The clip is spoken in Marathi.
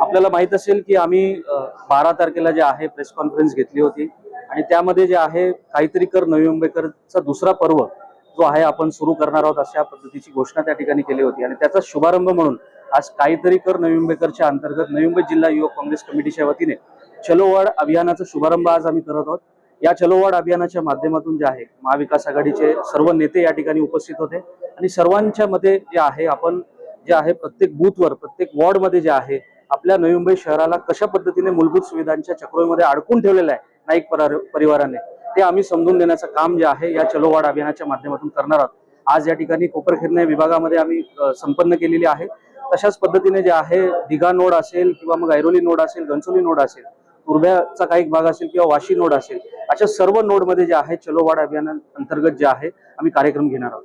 आपल्याला माहीत असेल की आम्ही बारा तारखेला जे आहे प्रेस कॉन्फरन्स घेतली होती आणि त्यामध्ये जे आहे काहीतरी कर नवी मुंबईकरचा दुसरा पर्व जो आहे आपण सुरू करणार आहोत अशा पद्धतीची घोषणा त्या ठिकाणी केली होती. आणि त्याचा शुभारंभ म्हणून आज काहीतरी कर नवी मुंबईकरच्या अंतर्गत नवी मुंबई जिल्हा युवक काँग्रेस कमिटीच्या वतीने चलोवाड अभियानाचा शुभारंभ आज आम्ही करत आहोत. या चलोवाड अभियानाच्या माध्यमातून जे आहे महाविकास आघाडीचे सर्व नेते या ठिकाणी उपस्थित होते. आणि सर्वांच्या मध्ये जे आहे आपण जे आहे प्रत्येक बूथवर प्रत्येक वॉर्डमध्ये जे आहे आपल्या नवी मुंबई शहराला कशा पद्धतीने मूलभूत सुविधांच्या चक्रोमध्ये अडकून ठेवलेलं आहे नाईक परिवाराने ते आम्ही समजून देण्याचं काम जे आहे या चलोवाड अभियानाच्या माध्यमातून करणार आहोत. आज या ठिकाणी कोपरखिरणे विभागामध्ये आम्ही संपन्न केलेली आहे. तशाच पद्धतीने जे आहे दिघा नोड असेल किंवा मग ऐरोली नोड असेल घनसोली नोड असेल तुर्भ्याचा काही भाग असेल किंवा वाशी नोड असेल अशा सर्व नोडमध्ये जे आहे चलोवाड अभियाना अंतर्गत जे आहे आम्ही कार्यक्रम घेणार आहोत.